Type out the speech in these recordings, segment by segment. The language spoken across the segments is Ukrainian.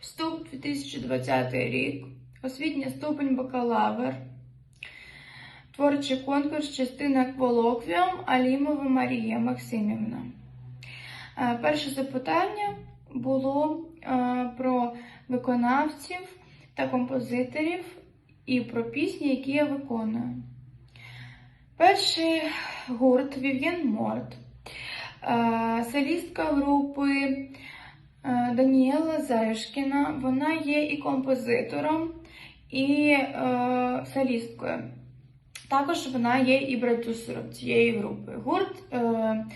Вступ 2020 рік. Освітня ступень бакалавр. Творчий конкурс, частина кволоквіум Алімова Марія Максимівна. Е, Перше запитання було е, про виконавців та композиторів і про пісні, які я виконую. Перший гурт Вів'єн Морт, е, солістка групи Даніела Заюшкіна. Вона є і композитором, і е, солісткою. Також вона є і продюсером цієї групи. Гурт е,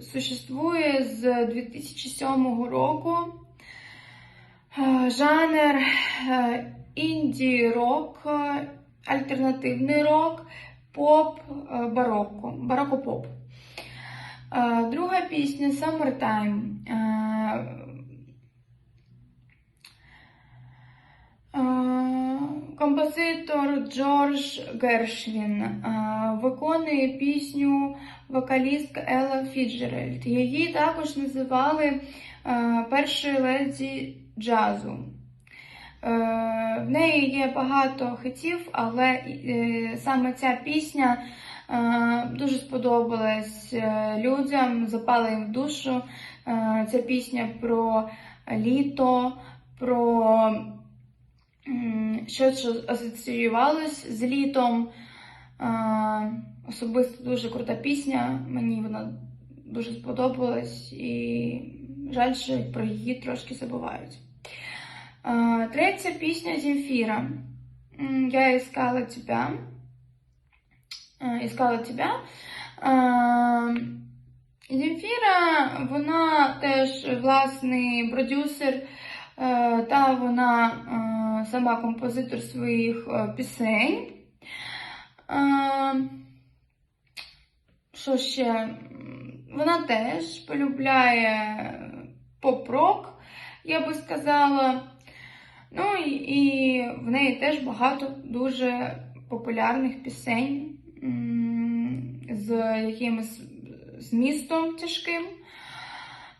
существує з 2007 року. Е, Жанр е, інді-рок, е, альтернативний рок, поп, е, бароко, бароко-поп. Е, Друга пісня Summertime. Е, Е, Композитор Джордж Гершвін виконує пісню вокалістка Елла Фіджеральд. Її також називали першою леді джазу. Е, В неї є багато хитів, але е, саме ця пісня е, дуже сподобалась людям, запала їм в душу. Ця пісня про літо, про щось, що асоціювалось з літом. Особисто дуже крута пісня. Мені вона дуже сподобалась і жаль, що про її трошки забувають. Третя пісня Земфіра. М, Я искала тебя. Искала тебя. Земфіра, вона теж власний продюсер, е, та вона е, сама композитор своїх е, пісень. Що ще? Вона теж полюбляє поп-рок, я би сказала. Ну і, і в неї теж багато дуже популярних пісень з якимось змістом тяжким.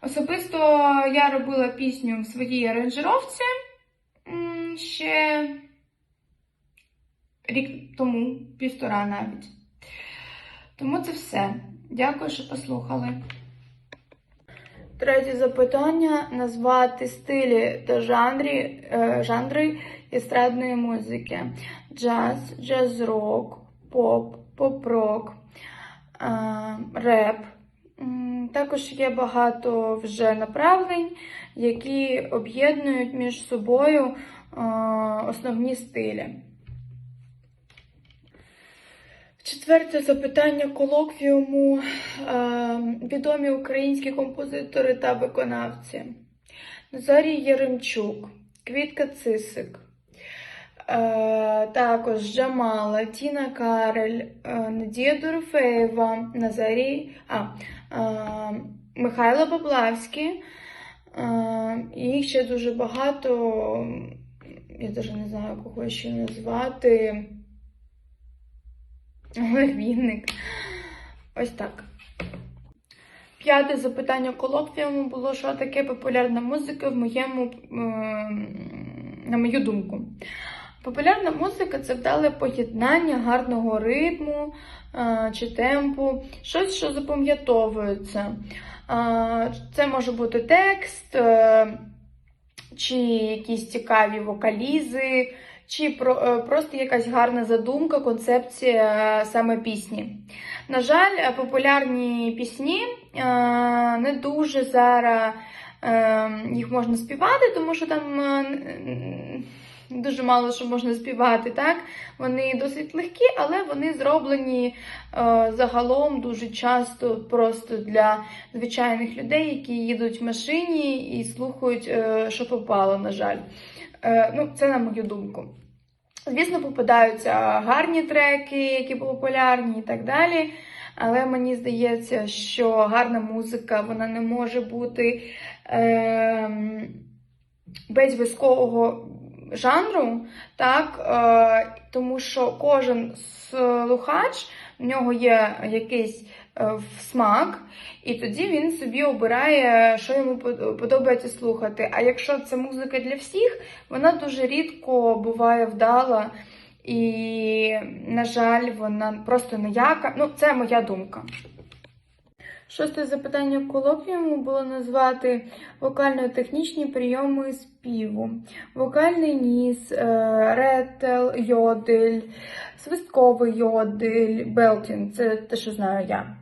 Особисто я робила пісню в своїй аранжировці ще рік тому, півтора навіть. Тому це все. Дякую, що послухали. Третє запитання назвати стилі та жанрі, е, жанри естрадної музики: джаз, джаз-рок, поп, поп-рок, е, реп. Також є багато вже направлень, які об'єднують між собою е, основні стилі. Четверте запитання колоквіуму. Відомі українські композитори та виконавці. Назарій Яремчук, Квітка Цисик, також Джамала, Тіна Карель, Надія Дорофеєва, Назарій, а, Михайло Баблавський. Їх ще дуже багато. Я навіть не знаю, кого ще назвати. Олег Вінник. Ось так. П'яте запитання колоквіуму було, що таке популярна музика в моєму, на мою думку. Популярна музика це вдале поєднання гарного ритму е, чи темпу, щось, що запам'ятовується. Е, Це може бути текст, е, чи якісь цікаві вокалізи, чи про, е, просто якась гарна задумка, концепція е, саме пісні. На жаль, е, популярні пісні не дуже зараз їх можна співати, тому що там дуже мало що можна співати. Так? Вони досить легкі, але вони зроблені загалом дуже часто просто для звичайних людей, які їдуть в машині і слухають, що попало, на жаль. Ну, це на мою думку. Звісно, попадаються гарні треки, які популярні і так далі. Але мені здається, що гарна музика вона не може бути е, без військового жанру, так? Е, тому що кожен слухач, в нього є якийсь в смак, і тоді він собі обирає, що йому подобається слухати. А якщо це музика для всіх, вона дуже рідко буває вдала. І, на жаль, вона просто ніяка. Ну, це моя думка. Шосте запитання колоквіуму було назвати вокально-технічні прийоми співу. Вокальний ніс, е, ретел, йодель, свистковий йодель, белтін це те, що знаю я.